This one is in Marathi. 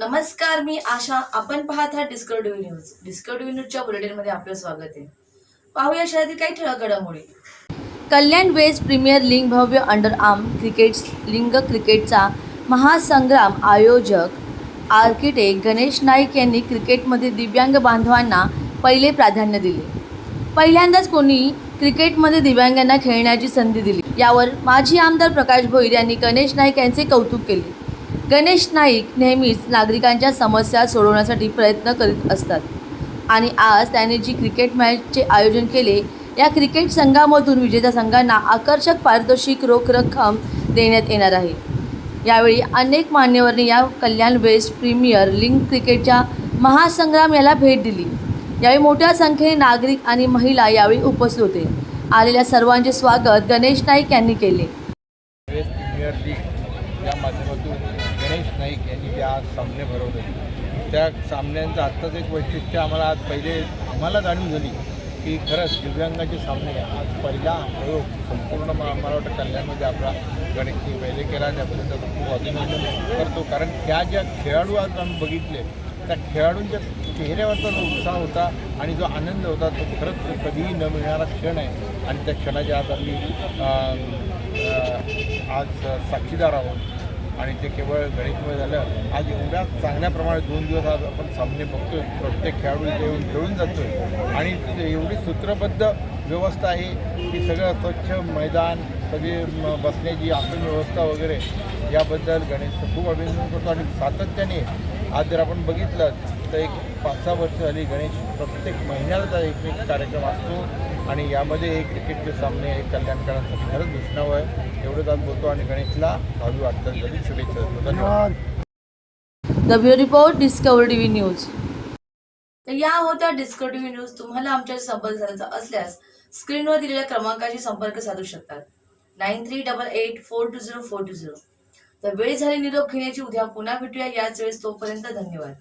नमस्कार मी आशा. आपण पाहत आहात डिस्कवरी न्यूज डिस्कवरी न्यूजच्या बुलेटिनमध्ये आपलं स्वागत आहे. पाहूया शहरातील काही ठळक घडामोडी कल्याण वेस्ट प्रीमियर लीग भव्य अंडर आर्म क्रिकेट लिंग क्रिकेटचा महासंग्राम आयोजक आर्किटेक्ट गणेश नाईक यांनी क्रिकेटमध्ये दिव्यांग बांधवांना पहिले प्राधान्य दिले. पहिल्यांदाच कोणी क्रिकेटमध्ये दिव्यांगांना खेळण्याची संधी दिली. यावर माजी आमदार प्रकाश भोईर यांनी गणेश नाईक यांचे कौतुक केले. गणेश नाईक नेहमीच नागरिकांच्या समस्या सोडवण्यासाठी प्रयत्न करीत असतात. आणि आज त्यांनी जी क्रिकेट मॅचचे आयोजन केले या क्रिकेट संघामधून विजेत्या संघांना आकर्षक पारितोषिक रोख रक्कम देण्यात येणार आहे. यावेळी अनेक मान्यवरांनी या कल्याण वेस्ट प्रीमियर लीग क्रिकेटच्या महासंग्राम याला भेट दिली. यावेळी मोठ्या संख्येने नागरिक आणि महिला यावेळी उपस्थित होते. आलेल्या सर्वांचे स्वागत गणेश नाईक यांनी केले वेस्ट प्रीमियर लीग या माध्यमातून गणेश नाईक यांनी जे आज सामने भरवले. त्या सामन्यांचं आत्ताच एक वैशिष्ट्य आम्हाला आज पहिले आम्हाला जाणीव झाली की खरंच दिव्यांगाचे सामने आज पहिला प्रयोग संपूर्ण मला वाटतं कल्याणमध्ये आपला गणेशनी पहिले केला त्याबद्दल त्याचं खूप अभिनंदन करतो. कारण त्या ज्या खेळाडू आज आम्ही बघितले त्या खेळाडूंच्या चेहऱ्यावरचा जो उत्साह होता आणि जो आनंद होता तो खरंच कधीही न मिळणारा क्षण आहे. आणि त्या क्षणाच्या आज आम्ही आज साक्षीदार आहोत. आणि ते केवळ गणितमय झालं आज एवढ्या चांगल्याप्रमाणे दोन दिवस आज आपण सामने बघतोय प्रत्येक खेळाडू इथे येऊन खेळून जातोय. आणि ते एवढी सूत्रबद्ध व्यवस्था आहे की सगळं स्वच्छ मैदान सगळी बसण्याची आसन व्यवस्था वगैरे याबद्दल गणेशचं खूप अभिनंदन करतो. आणि सातत्याने आज जर आपण बघितलं तर एक पाच सहा वर्ष झाली गणेश प्रत्येक महिन्याला त्याचा एक एक कार्यक्रम असतो. आणि यामध्ये हे क्रिकेटचे सामने हे कल्याणकरांसाठी खरंच दुष्णावं आहे. एवढंच आज बोलतो आणि गणेशला भावी वाटचालीसाठी शुभेच्छा देतो. धन्यवाद. The bureau report Discover TV news तर या होत्या डिस्कवर टीव्ही न्यूज तुम्हाला आमच्या संपर्क साधायचा असल्यास स्क्रीनवर दिलेल्या क्रमांकाशी संपर्क साधू शकतात. Nine three double eight four two zero four two zero. तर वेळ झाली निरोप घेण्याची. उद्या पुन्हा भेटूया. याच वेळेस तोपर्यंत धन्यवाद.